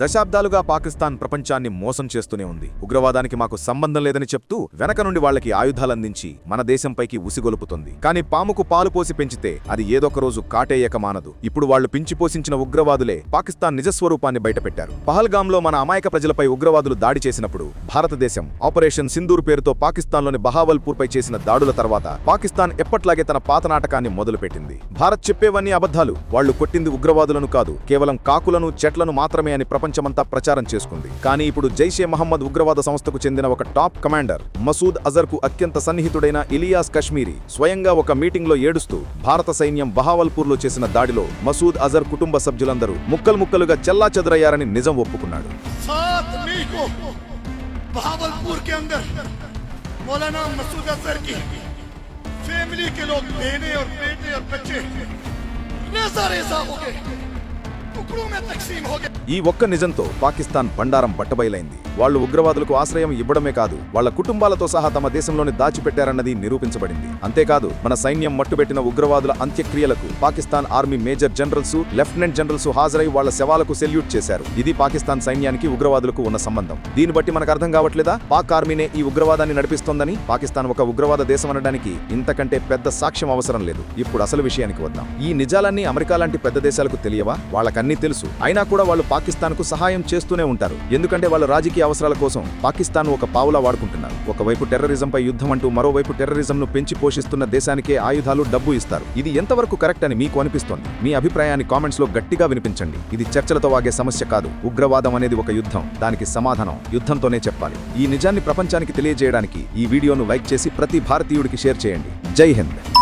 దశాబ్దాలుగా పాకిస్తాన్ ప్రపంచాన్ని మోసం చేస్తూనే ఉంది. ఉగ్రవాదానికి మాకు సంబంధం లేదని చెప్తూ వెనక నుండి వాళ్ళకి ఆయుధాలందించి మన దేశంపైకి ఉసిగొలుపుతుంది. కానీ పాముకు పాలు పోసి పెంచితే అది ఏదొక రోజు కాటేయక మానదు. ఇప్పుడు వాళ్ళు పించి పోషించిన ఉగ్రవాదులే పాకిస్తాన్ నిజస్వరూపాన్ని బయటపెట్టారు. పహల్గాంలో మన అమాయక ప్రజలపై ఉగ్రవాదులు దాడి చేసినప్పుడు భారతదేశం ఆపరేషన్ సింధూర్ పేరుతో పాకిస్తాన్లోని బహావల్పూర్పై చేసిన దాడుల తర్వాత పాకిస్తాన్ ఎప్పట్లాగే తన పాత నాటకాన్ని మొదలుపెట్టింది. భారత్ చెప్పేవన్నీ అబద్ధాలు. వాళ్ళు కొట్టింది ఉగ్రవాదులను కాదు కేవలం కాకులను చెట్లను మాత్రమే అని ప్రపంచమంతా ప్రచారం చేసుకుంది కానీ ఇప్పుడు జైషే మహమ్మద్ ఉగ్రవాద సంస్థకు చెందిన ఒక టాప్ కమాండర్ మసూద్ అజర్ కు అత్యంత సన్నిహితుడైన ఇలియాస్ కశ్మీరీ స్వయంగా ఒక మీటింగ్ లో ఏడుస్తూ భారత సైన్యం బహావల్పూర్ లో చేసిన దాడిలో మసూద్ అజర్ కుటుంబ సభ్యులందరూ ముక్కలు ముక్కలుగా చెల్లా చెదరయ్యారని నిజం ఒప్పుకున్నాడు सात मई को बहावलपुर के अंदर मौलाना मसूद अजहर की फैमिली के लोग बहने और बेटे और बच्चे रेजा रेजा हो गए ఈ ఒక్క నిజంతో పాకిస్తాన్ బండారం బట్టబయలైంది. వాళ్ళు ఉగ్రవాదులకు ఆశ్రయం ఇవ్వడమే కాదు వాళ్ళ కుటుంబాలతో సహా తమ దేశంలోని దాచిపెట్టారన్నది నిరూపించబడింది. అంతేకాదు మన సైన్యం మట్టుబెట్టిన ఉగ్రవాదుల అంత్యక్రియలకు Pakistan army major generals lieutenant generals హాజరై వాళ్ళ శవాలకు సెల్యూట్ చేశారు. ఇది పాకిస్తాన్ సైన్యానికి ఉగ్రవాదులకు ఉన్న సంబంధం. దీన్ని బట్టి మనకు అర్థం కావట్లేదా? పాక్ ఆర్మీనే ఈ ఉగ్రవాదాన్ని నడిపిస్తోందని పాకిస్తాన్ ఒక ఉగ్రవాద దేశం అనడానికి ఇంతకంటే పెద్ద సాక్ష్యం అవసరం లేదు. ఇప్పుడు అసలు విషయానికి వద్దాం. ఈ నిజాలన్నీ అమెరికా లాంటి పెద్ద దేశాలకు తెలియవా? వాళ్ళకన్నీ తెలుసు. అయినా కూడా వాళ్ళు పాకిస్తాన్కు సహాయం చేస్తూనే ఉంటారు. ఎందుకంటే వాళ్ళ రాజకీయ అవసరాల కోసం పాకిస్తాన్ ఒక పావులా వాడుకుంటున్నారు. ఒకవైపు టెర్రరిజంపై యుద్ధం అంటూ మరోవైపు టెర్రరిజంను పెంచి పోషిస్తున్న దేశానికే ఆయుధాలు డబ్బు ఇస్తారు. ఇది ఎంతవరకు కరెక్ట్ అని మీకు అనిపిస్తోంది? మీ అభిప్రాయాన్ని కామెంట్స్లో గట్టిగా వినిపించండి. ఇది చర్చలతో వాగే సమస్య కాదు. ఉగ్రవాదం అనేది ఒక యుద్ధం. దానికి సమాధానం యుద్ధంతోనే చెప్పాలి. ఈ నిజాన్ని ప్రపంచానికి తెలియజేయడానికి ఈ వీడియోను లైక్ చేసి ప్రతి భారతీయుడికి షేర్ చేయండి. జై హింద్.